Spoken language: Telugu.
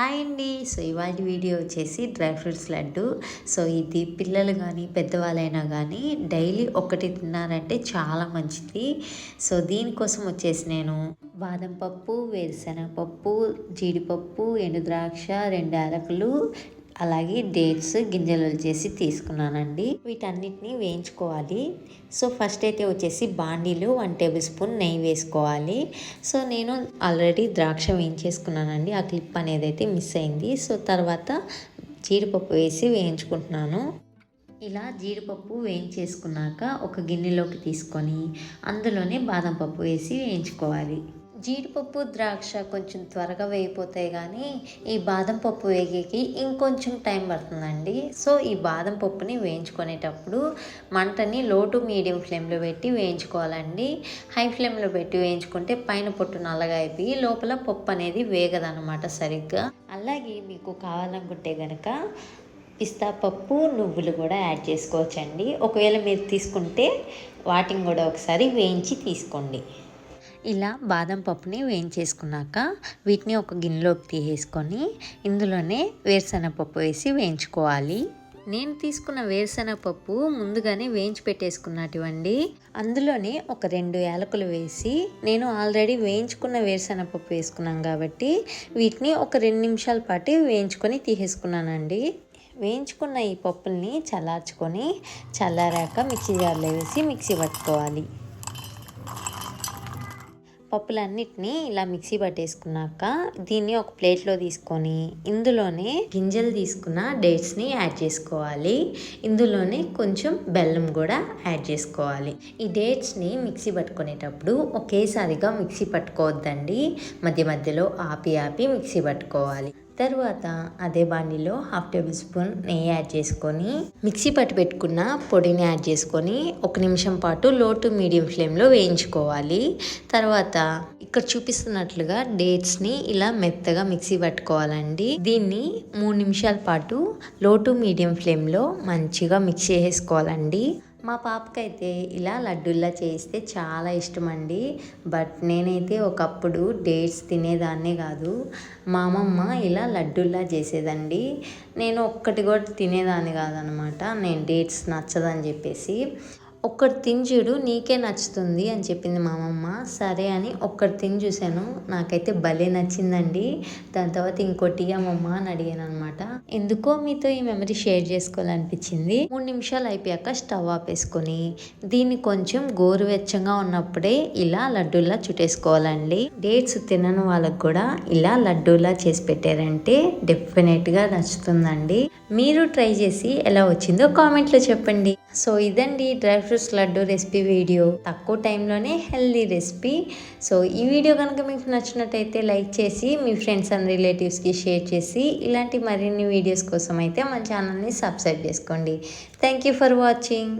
హాయ్ అండి. సో ఇవాళ వీడియో వచ్చేసి డ్రై ఫ్రూట్స్ లడ్డు. సో ఇది పిల్లలు కానీ పెద్దవాళ్ళైనా కానీ డైలీ ఒకటి తిన్నారంటే చాలా మంచిది. సో దీనికోసం వచ్చేసి నేను బాదం పప్పు వేరుశనగ పప్పు జీడిపప్పు ఎండు ద్రాక్ష రెండు యాలకులు అలాగే డేట్స్ గింజలు చేసి తీసుకున్నానండి. వీటన్నిటిని వేయించుకోవాలి. సో ఫస్ట్ అయితే వచ్చేసి బాండీలు వన్ టేబుల్ స్పూన్ నెయ్యి వేసుకోవాలి. సో నేను ఆల్రెడీ ద్రాక్ష వేయించేసుకున్నానండి. ఆ క్లిప్ అనేది అయితే మిస్ అయింది. సో తర్వాత జీడిపప్పు వేసి వేయించుకుంటున్నాను. ఇలా జీడిపప్పు వేయించేసుకున్నాక ఒక గిన్నెలోకి తీసుకొని అందులోనే బాదం పప్పు వేసి వేయించుకోవాలి. జీడిపప్పు ద్రాక్ష కొంచెం త్వరగా వేయిపోతాయి కానీ ఈ బాదం పప్పు వేగేకి ఇంకొంచెం టైం పడుతుందండి. సో ఈ బాదం పప్పుని వేయించుకునేటప్పుడు మంటని లో టు మీడియం ఫ్లేమ్లో పెట్టి వేయించుకోవాలండి. హై ఫ్లేమ్లో పెట్టి వేయించుకుంటే పైన పొట్టు నల్లగా అయిపోయి లోపల పప్పు అనేది వేగదనమాట సరిగ్గా. అలాగే మీకు కావాలనుకుంటే కనుక పిస్తా పప్పు నువ్వులు కూడా యాడ్ చేసుకోవచ్చండి. ఒకవేళ మీరు తీసుకుంటే వాటిని కూడా ఒకసారి వేయించి తీసుకోండి. ఇలా బాదం పప్పుని వేయించేసుకున్నాక వీటిని ఒక గిన్నెలోకి తీసేసుకొని ఇందులోనే వేరుశనగపప్పు వేసి వేయించుకోవాలి. నేను తీసుకున్న వేరుశనగపప్పు ముందుగానే వేయించి పెట్టేసుకున్నటువండి. అందులోనే ఒక రెండు యాలకులు వేసి నేను ఆల్రెడీ వేయించుకున్న వేరుశనగపప్పు వేసుకున్నాం కాబట్టి వీటిని ఒక రెండు నిమిషాల పాటు వేయించుకొని తీసేసుకున్నానండి. వేయించుకున్న ఈ పప్పుల్ని చల్లార్చుకొని చల్లారాక మిక్సీ జార్లో వేసి మిక్సీ పట్టుకోవాలి. పప్పులన్నిటినీ ఇలా మిక్సీ పట్టేసుకున్నాక దీన్ని ఒక ప్లేట్లో తీసుకొని ఇందులోనే గింజలు తీసుకున్న డేట్స్ని యాడ్ చేసుకోవాలి. ఇందులోనే కొంచెం బెల్లం కూడా యాడ్ చేసుకోవాలి. ఈ డేట్స్ని మిక్సీ పట్టుకునేటప్పుడు ఒకేసారిగా మిక్సీ పట్టుకోవద్దండి. మధ్య మధ్యలో ఆపి ఆపి మిక్సీ పట్టుకోవాలి. తర్వాత అదే బాణీలో హాఫ్ టేబుల్ స్పూన్ నెయ్యి యాడ్ చేసుకొని మిక్సీ పట్టి పెట్టుకున్న పొడిని యాడ్ చేసుకొని ఒక నిమిషం పాటు లో టు మీడియం ఫ్లేమ్లో వేయించుకోవాలి. తర్వాత ఇక్కడ చూపిస్తున్నట్లుగా డేట్స్ని ఇలా మెత్తగా మిక్సీ పట్టుకోవాలండి. దీన్ని మూడు నిమిషాల పాటు లో టు మీడియం ఫ్లేమ్లో మంచిగా మిక్స్ చేసుకోవాలండి మా పాపకైతే ఇలా లడ్డూల్లా చేస్తే చాలా ఇష్టం అండి బట్ నేనైతే ఒకప్పుడు డేట్స్ తినేదాన్నే కాదు. మా అమ్మమ్మ ఇలా లడ్డూల్లా చేసేదండి. నేను ఒక్కటి కూడా తినేదాన్ని కాదనమాట. నేను డేట్స్ నచ్చదని చెప్పేసి. ఒక్కటి తిని చూడు నీకే నచ్చుతుంది అని చెప్పింది మా అమ్మమ్మ సరే అని ఒక్కటి తిని చూశాను. నాకైతే భలే నచ్చిందండి. దాని తర్వాత ఇంకోటి అమ్మమ్మ అని అడిగాను అనమాట ఎందుకో మీతో ఈ మెమరీ షేర్ చేసుకోవాలనిపించింది. మూడు నిమిషాలు అయిపోయాక స్టవ్ ఆపేసుకొని దీన్ని కొంచెం గోరువెచ్చగా ఉన్నప్పుడే ఇలా లడ్డూలా చుట్టేసుకోవాలండి. డేట్స్ తినని వాళ్ళకు కూడా ఇలా లడ్డూలా చేసి పెట్టారంటే డెఫినెట్గా నచ్చుతుందండి. మీరు ట్రై చేసి ఎలా వచ్చిందో కామెంట్లో చెప్పండి. సో ఇదండి dry fruits laddu recipe video తక్కువ టైంలోనే హెల్దీ రెసిపీ సో ఈ వీడియో కనుక మీకు నచ్చినట్టయితే లైక్ చేసి మీ ఫ్రెండ్స్ అండ్ రిలేటివ్స్కి షేర్ చేసి ఇలాంటి మరిన్ని వీడియోస్ కోసం అయితే మా ఛానల్ని సబ్స్క్రైబ్ చేసుకోండి. Thank you for watching